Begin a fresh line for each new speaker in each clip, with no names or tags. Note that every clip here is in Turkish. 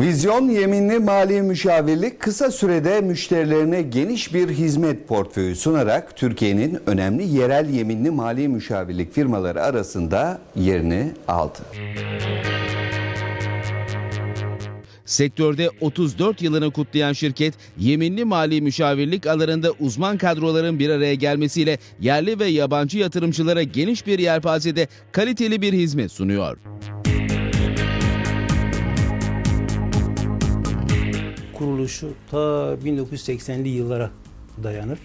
Vizyon yeminli mali müşavirlik kısa sürede müşterilerine geniş bir hizmet portföyü sunarak Türkiye'nin önemli yerel yeminli mali müşavirlik firmaları arasında yerini aldı.
Sektörde 34 yılını kutlayan şirket, yeminli mali müşavirlik alanında uzman kadroların bir araya gelmesiyle yerli ve yabancı yatırımcılara geniş bir yelpazede kaliteli bir hizmet sunuyor.
Kuruluşu ta 1980'li yıllara dayanır.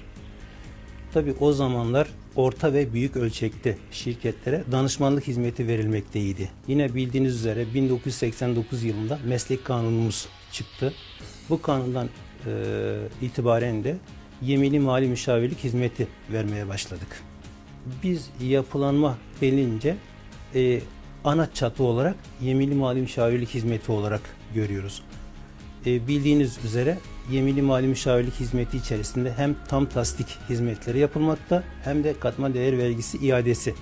Tabi o zamanlar orta ve büyük ölçekte şirketlere danışmanlık hizmeti verilmekteydi. Yine bildiğiniz üzere 1989 yılında meslek kanunumuz çıktı. Bu kanundan e, itibaren de yeminli mali müşavirlik hizmeti vermeye başladık. Biz yapılanma denince e, ana çatı olarak yeminli mali müşavirlik hizmeti olarak görüyoruz. E, bildiğiniz üzere yeminli mali müşavirlik hizmeti içerisinde hem tam tasdik hizmetleri yapılmakta hem de katma değer vergisi iadesi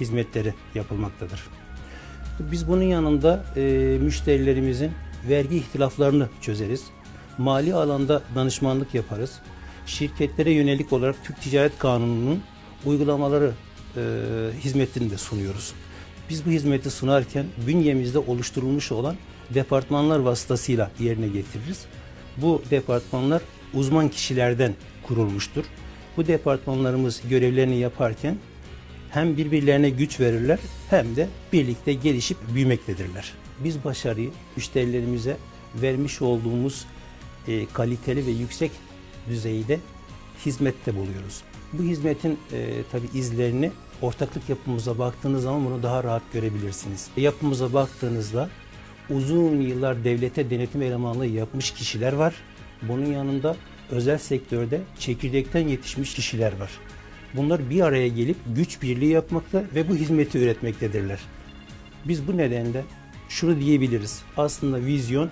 hizmetleri yapılmaktadır. Biz bunun yanında e, müşterilerimizin vergi ihtilaflarını çözeriz. Mali alanda danışmanlık yaparız. Şirketlere yönelik olarak Türk Ticaret Kanunu'nun uygulamaları e, hizmetini de sunuyoruz. Biz bu hizmeti sunarken bünyemizde oluşturulmuş olan departmanlar vasıtasıyla yerine getiririz. Bu departmanlar uzman kişilerden kurulmuştur. Bu departmanlarımız görevlerini yaparken hem birbirlerine güç verirler hem de birlikte gelişip büyümektedirler. Biz başarıyı müşterilerimize vermiş olduğumuz e, kaliteli ve yüksek düzeyde hizmette buluyoruz. Bu hizmetin e, tabi izlerini ortaklık yapımıza baktığınız zaman bunu daha rahat görebilirsiniz. Yapımıza baktığınızda uzun yıllar devlete denetim elemanlığı yapmış kişiler var. Bunun yanında özel sektörde çekirdekten yetişmiş kişiler var. Bunlar bir araya gelip güç birliği yapmakta ve bu hizmeti üretmektedirler. Biz bu nedenle şunu diyebiliriz. Aslında vizyon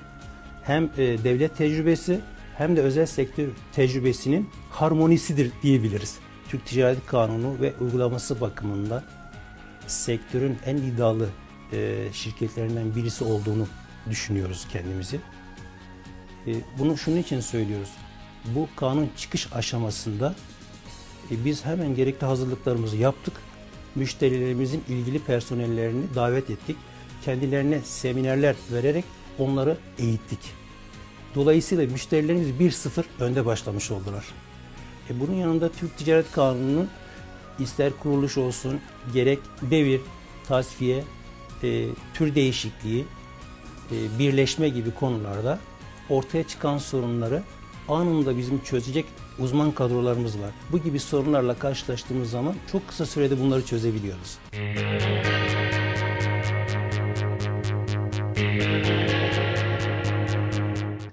hem e, devlet tecrübesi hem de özel sektör tecrübesinin harmonisidir diyebiliriz. Türk Ticaret Kanunu ve uygulaması bakımında sektörün en iddialı e, şirketlerinden birisi olduğunu düşünüyoruz kendimizi. E, bunu şunun için söylüyoruz. Bu kanun çıkış aşamasında e, biz hemen gerekli hazırlıklarımızı yaptık. Müşterilerimizin ilgili personellerini davet ettik. Kendilerine seminerler vererek onları eğittik. Dolayısıyla müşterilerimiz 1-0 önde başlamış oldular. E bunun yanında Türk Ticaret Kanunu'nun ister kuruluş olsun gerek devir, tasfiye, e, tür değişikliği, e, birleşme gibi konularda ortaya çıkan sorunları anında bizim çözecek uzman kadrolarımız var. Bu gibi sorunlarla karşılaştığımız zaman çok kısa sürede bunları çözebiliyoruz.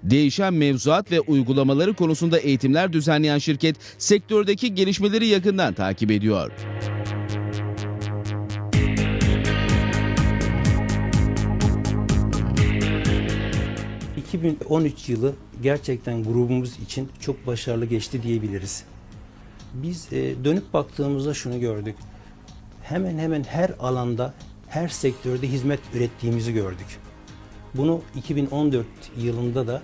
Değişen mevzuat ve uygulamaları konusunda eğitimler düzenleyen şirket sektördeki gelişmeleri yakından takip ediyor.
2013 yılı gerçekten grubumuz için çok başarılı geçti diyebiliriz. Biz e, dönüp baktığımızda şunu gördük. Hemen hemen her alanda, her sektörde hizmet ürettiğimizi gördük. Bunu 2014 yılında da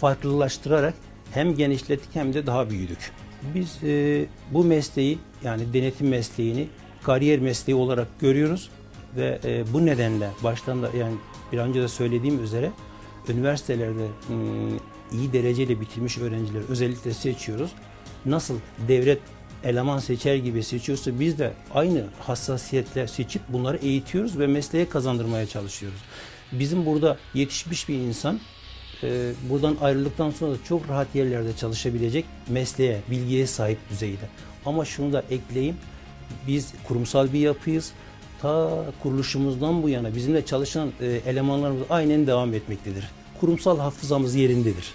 farklılaştırarak hem genişlettik hem de daha büyüdük. Biz e, bu mesleği yani denetim mesleğini kariyer mesleği olarak görüyoruz ve e, bu nedenle baştan da yani bir önce de söylediğim üzere üniversitelerde m, iyi dereceyle bitirmiş öğrencileri özellikle seçiyoruz. Nasıl devlet eleman seçer gibi seçiyorsa biz de aynı hassasiyetle seçip bunları eğitiyoruz ve mesleğe kazandırmaya çalışıyoruz. Bizim burada yetişmiş bir insan e, buradan ayrıldıktan sonra da çok rahat yerlerde çalışabilecek mesleğe, bilgiye sahip düzeyde. Ama şunu da ekleyeyim, biz kurumsal bir yapıyız. Ta kuruluşumuzdan bu yana bizimle çalışan e, elemanlarımız aynen devam etmektedir. Kurumsal hafızamız yerindedir.